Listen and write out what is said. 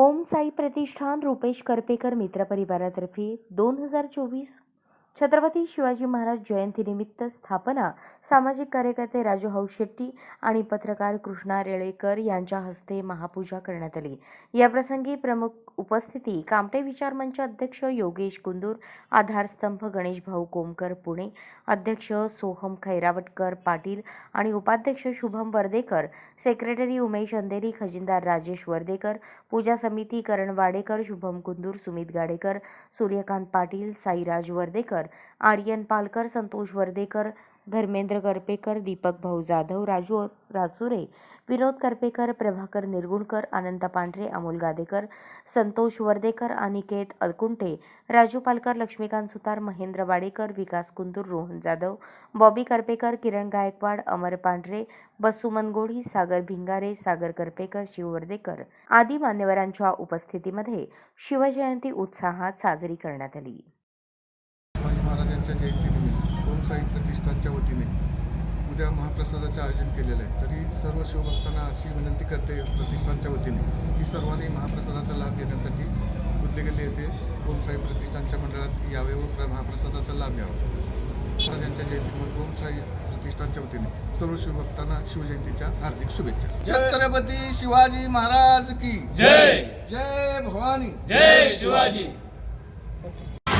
ओम साई प्रतिष्ठान रुपेश करपेकर मित्रपरिवारातर्फे दोन हजार चोवीस छत्रपती शिवाजी महाराज जयंतीनिमित्त स्थापना सामाजिक कार्यकर्ते राजू हाऊ शेट्टी आणि पत्रकार कृष्णा रेळेकर यांच्या हस्ते महापूजा करण्यात आली. याप्रसंगी प्रमुख उपस्थिती कामटे विचार मंच अध्यक्ष योगेश कुंदूर आधारस्तंभ गणेश भाऊ कोमकर पुणे अध्यक्ष सोहम खैरावटकर पाटील आणि उपाध्यक्ष शुभम वर्देकर सेक्रेटरी उमेश अंधेरी खजिनदार राजेश वर्देकर पूजा समिती करण वाडेकर शुभम कुंदूर सुमित गाडेकर सूर्यकांत पाटील साईराज वर्देकर आर्यन पालकर संतोष वर्देकर धर्मेंद्र करपेकर दीपक भाऊ जाधव राजू रासुरे विनोद करपेकर प्रभाकर निरगुणकर अनंत पांढरे अमोल गादेकर संतोष वर्देकर अनिकेत अलकुंटे राजू पालकर लक्ष्मीकांत सुतार महेंद्र वाडेकर विकास कुंदूर रोहन जाधव बॉबी करपेकर किरण गायकवाड अमर पांढरे बसू मनगोडी सागर भिंगारे सागर करपेकर शिववर्देकर आदी मान्यवरांच्या उपस्थितीमध्ये शिवजयंती उत्साहात साजरी करण्यात आली. महाराजांच्या जयंतीनिमित्त ओम साई प्रतिष्ठानच्या वतीने उद्या महाप्रसादाचे आयोजन केलेलं आहे. तरी सर्व शिवभक्तांना अशी विनंती करते प्रतिष्ठानच्या वतीने की सर्वांनी महाप्रसादाचा लाभ घेण्यासाठी बुदले गेले येथे ओम साई प्रतिष्ठानच्या मंडळात यावे व प्र- महाप्रसादाचा लाभ घ्यावा. महाराजांच्या जयंतीनिमित्त ओम साई प्रतिष्ठानच्या वतीने सर्व शिवभक्तांना शिवजयंतीच्या हार्दिक शुभेच्छा. छत्रपती शिवाजी महाराज की जय! जय भवानी. जय शिवाजी!